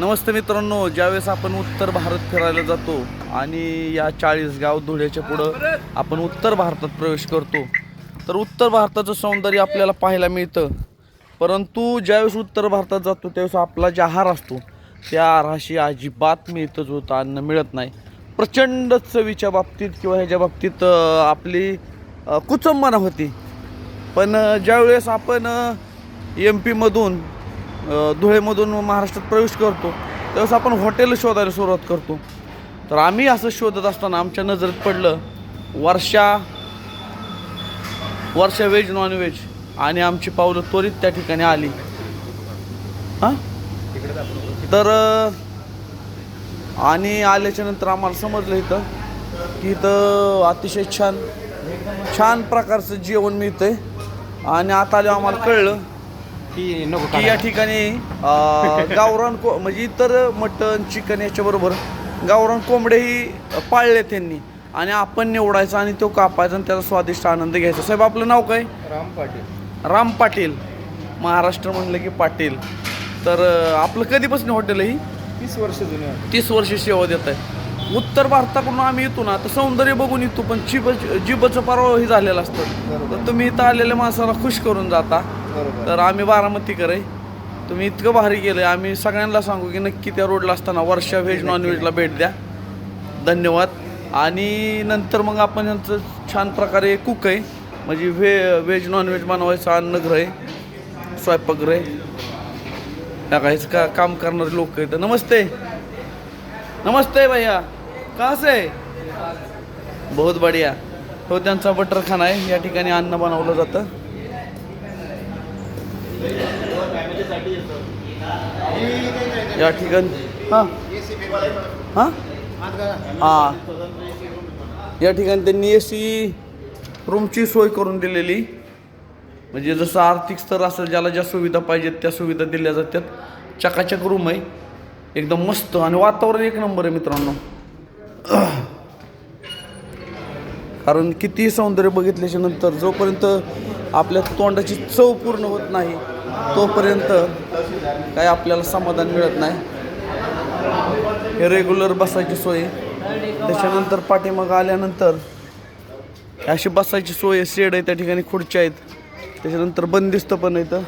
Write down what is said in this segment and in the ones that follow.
नमस्ते मित्रांनो ज्यावेळेस आपण उत्तर भारत फिरायला जातो आणि या चाळीस गाव धुळ्याच्या पुढं आपण उत्तर भारतात प्रवेश करतो तर उत्तर भारताचं सौंदर्य आपल्याला पाहायला मिळतं. परंतु ज्यावेळेस उत्तर भारतात जातो त्यावेळेस आपला जे आहार असतो त्या आहाराशी अजिबात मिळतच होता अन्न मिळत नाही. प्रचंड चवीच्या बाबतीत किंवा ह्याच्या बाबतीत आपली कुचंबना होती. पण ज्यावेळेस आपण एम पीमधून धुळेमधून महाराष्ट्रात प्रवेश करतो. त्यावेळेस आपण हॉटेल शोधायला सुरुवात करतो. तर आम्ही असं शोधत असताना आमच्या नजरेत पडलं वर्षा वर्षा व्हेज नॉनव्हेज आणि आमची पावलं त्वरित त्या ठिकाणी आली. हां? तर आणि आल्याच्यानंतर आम्हाला समजलं इथं की इथं अतिशय छान छान प्रकारचं जेवण मिळतंय. आणि आता आलं आम्हाला कळलं की नको की या ठिकाणी अं, गावरान को म्हणजे इतर मटन चिकन याच्याबरोबर गावरान कोंबडेही पाळले त्यांनी. आणि आपण निवडायचा आणि तो कापायचा आणि त्याचा स्वादिष्ट आनंद घ्यायचा. साहेब आपलं नाव काय? राम पाटील. राम पाटील. महाराष्ट्र म्हणलं की पाटील. तर अं, आपलं कधीपासून हॉटेल आहे ही? तीस वर्ष जुने तीस वर्ष सेवा देत आहे. उत्तर भारताकडून आम्ही येतो ना तर सौंदर्य बघून येतो पण जिब जिबचं परवा हे झालेलं असतं. तर तुम्ही इथं आलेल्या माणसाला खुश करून जाता. तर आम्ही बारामतीकर आहे तुम्ही इतकं भारी गेलं आम्ही सगळ्यांना सांगू की नक्की त्या रोडला असताना वर्षा व्हेज नॉनव्हेजला भेट द्या. धन्यवाद. आणि नंतर मग आपण यांचं छान प्रकारे कुक आहे. म्हणजे व्हे व्हेज नॉनव्हेज बनवायचं अन्नगृह आहे. स्वयंपाकगृह आहे. या काहीच का काम करणारे लोक आहेत. नमस्ते. नमस्ते भैया. कहाँ से बहुत बढिया. हो त्यांचा बटर खाना आहे. या ठिकाणी अन्न बनवलं जातं. या ठिकाणी हां. हां? हां. या ठिकाणी त्यांनी ए सी रूमची सोय करून दिलेली. म्हणजे जसं आर्थिक स्तर असेल ज्याला ज्या सुविधा पाहिजेत त्या सुविधा दिल्या जातात. चकाचक रूम आहे. एकदम मस्त आणि वातावरण एक नंबर आहे मित्रांनो. कारण कितीही सौंदर्य बघितल्याच्या नंतर जोपर्यंत आपल्या तोंडाची चव पूर्ण होत नाही तोपर्यंत काय आपल्याला समाधान मिळत नाही. हे रेग्युलर बसायची सोय. त्याच्यानंतर पाठीमागं आल्यानंतर अशी बसायची सोय आहे शेड आहे त्या ठिकाणी खुर्च्या आहेत. त्याच्यानंतर बंदिस्त पण इथं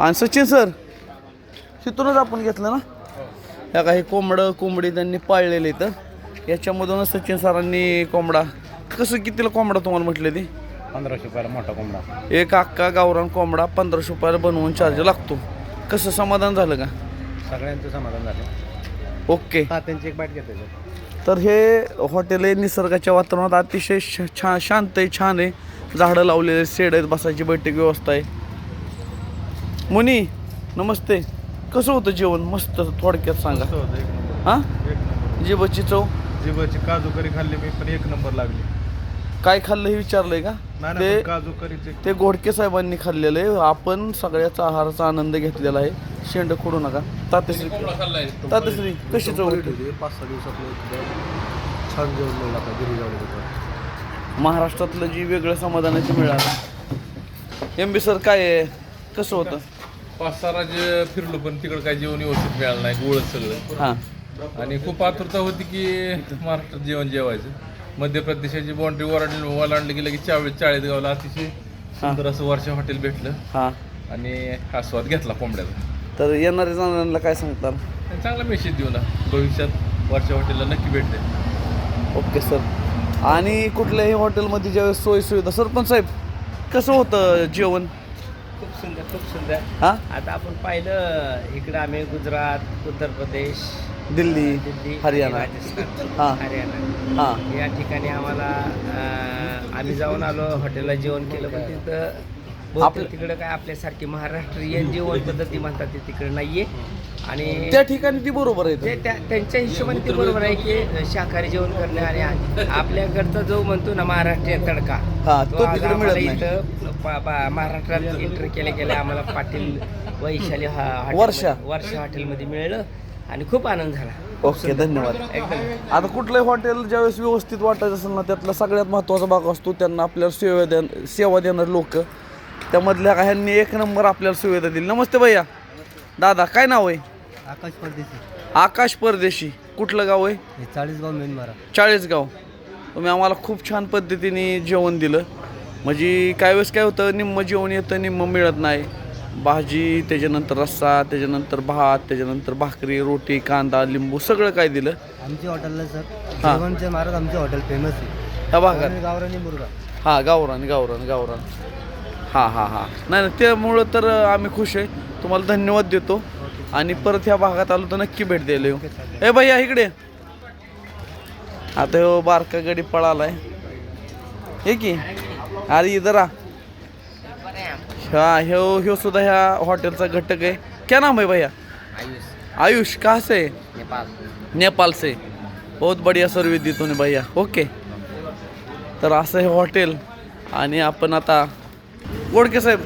आणि सचिन सर तिथूनच आपण घेतलं ना? या काही कोंबडं कोंबडी त्यांनी पाळलेलं इथं याच्यामधूनच सचिन सरांनी कोंबडा कसं कितीला कोंबडा तुम्हाला म्हटलं ती? पंधराशे रुपयाला मोठा कोंबडा. एक अक्का गावरान कोंबडा पंधराशे रुपयाला बनवून चार्ज लागतो. कसं समाधान झालं का? सगळ्यांचं समाधान झालं. ओके. त्यांची एक बाईट घेते तर हे हॉटेल आहे निसर्गाच्या वातावरणात अतिशय श- छान शांत आहे छान आहे. झाडं लावलेले शेड आहेत बसायची बैठक व्यवस्था आहे. मुनी नमस्ते. कसं होतं जेवण? मस्त थोडक्यात सांगा. हां? जिबची चव? जिबाची काजू करी खाल्ली मी पण एक नंबर लागली. काय खाल्लं हे विचारलंय का? नाही ते काजू करीचे ते घोडके साहेबांनी खाल्लेलं. आहे आपण सगळ्याचा आहाराचा आनंद घेतलेला आहे. शेंड खोडू नका. तात्याश्री. तात्याश्री कशी चव होती? पाच सहा दिवसात छान जेवण मिळलं आता घरी जाऊन महाराष्ट्रातलं जी वेगळं समाधानाची मिळालं. एम बी सर काय आहे? कसं होतं? पाच सहा राज्य फिरलो पण तिकडं काही जेवण व्यवस्थित मिळालं नाही. गोळच सगळं. हां. आणि खूप आतुरता होती की महाराष्ट्रात जेवण जेवायचं. मध्य प्रदेशाची बाउंड्री ओलांडली ओलांडली गेलं की चाळीस चाळीस गावला अतिशय सुंदर असं वर्षा हॉटेल भेटलं. हां. आणि आस्वाद घेतला कोंबड्याचा. तर येणाऱ्या जाणाऱ्यांना काय सांगतात आणि चांगला मेसेज देऊ ना. भविष्यात वर्षा हॉटेलला नक्की भेटते ओके सर. आणि कुठल्याही हॉटेलमध्ये ज्यावेळेस सोयी सुविधा सरपंच साहेब कसं होतं जेवण? खूप सुंदर खूप सुंदर. हां? आता आपण पाहिलं इकडं आम्ही गुजरात उत्तर प्रदेश दिल्ली हरियाणा. राजस्थान. हां. हरियाणा. हां. या ठिकाणी आम्हाला अं, आम्ही जाऊन आलो हॉटेलला जेवण केलं. पण तिथं आपलं- तिकडं काय आपल्यासारखी महाराष्ट्रीयन जेवण पद्धती म्हणतात ते तिकडे नाहीये. आणि त्या ठिकाणी ती बरोबर आहे. त्या त्यांच्या हिशोबाने ते बरोबर आहे की शाकाहारी जेवण करणे आणि आ- आपल्याकडचा जो म्हणतो ना महाराष्ट्रीयन तडका हा, तो तो आज तिकडे मिळत आम्हाला नाही. इथं पा- पा- महाराष्ट्रात एंटर केल्या गेल्या. आम्हाला पाटील वैशाली हा हॉटेल- वर्षा. वर्षा हॉटेलमध्ये मिळलं. आणि खूप आनंद झाला. ओके धन्यवाद. आता कुठलंही हॉटेल ज्यावेळेस व्यवस्थित वाटायचं असेल ना त्यातला सगळ्यात महत्त्वाचा भाग असतो त्यांना आपल्याला सेवा द्या सेवा देणारे लोक. त्यामधल्या ह्यांनी एक नंबर आपल्याला सुविधा दिली. नमस्ते भैया. दादा काय नाव आहे? आकाश परदेशी. आकाश परदेशी. कुठलं गाव आहे? हे चाळीसगाव मेन मारा. चाळीसगाव. तुम्ही आम्हाला खूप छान पद्धतीने जेवण दिलं. म्हणजे काय वेळेस काय होतं निम्म जेवण येतं निम्म मिळत नाही. भाजी त्याच्यानंतर रस्सा त्याच्यानंतर भात त्याच्यानंतर भाकरी रोटी कांदा लिंबू सगळं काय दिलं? आमच्या हॉटेलला सर. हा. जेवणच्या मारात आमचे हॉटेल फेमस आहे. भागात गावरानी मुर्गा. हां गावरान गावरान गावरान. हां हां हां. नाही नाही त्यामुळं तर आम्ही खुश आहे. तुम्हाला धन्यवाद देतो. आणि परत ह्या भागात आलो तर नक्की भेट द्यायला येऊ. ए भैया इकडे ये. आता हो बारका गडी पळालाय. हे की? अरे इधर आ हाँ ह्यो ह्यो सुद्धा ह्या हॉटेलचा घटक आहे. क्या नाम है भैया? आयुष. कहाँ से? नेपाल. नेपाल से बहुत बढ़िया सर्विस दी तूने भैया. ओके तर असं हे हॉटेल आणि आपण आता गोडके साहेब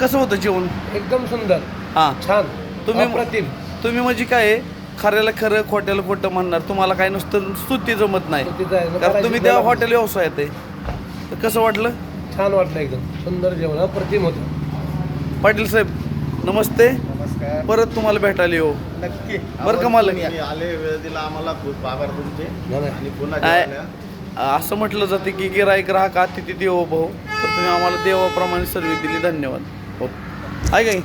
कसं होतं जेवण? एकदम सुंदर. हां. छान. तुम्ही अप्रतिम. तुम्ही म्हणजे काय आहे, खऱ्याला खरं खोट्याला खोटं म्हणणार. तुम्हाला काय नुसतं स्तुती जमत नाही. आहे. कारण तुम्ही त्या हॉटेल व्यवसायात आहे. तर कसं वाटलं? छान वाटलं एकदम. सुंदर जेवण अप्रतिम होतं. पाटील साहेब नमस्ते. नमस्कार. परत तुम्हाला भेटायला येऊ. नक्की. बरं का? तुम्ही आले वेळ दिला आम्हाला. खूप आभार तुमचे. नाही. आणि पुन्हा काय? असं म्हटलं जातं की गिराईक ग्राहक अतिथी देवो भाऊ तर तुम्ही आम्हाला देवाप्रमाणे सर्विस दिली. धन्यवाद. हो. आहे काही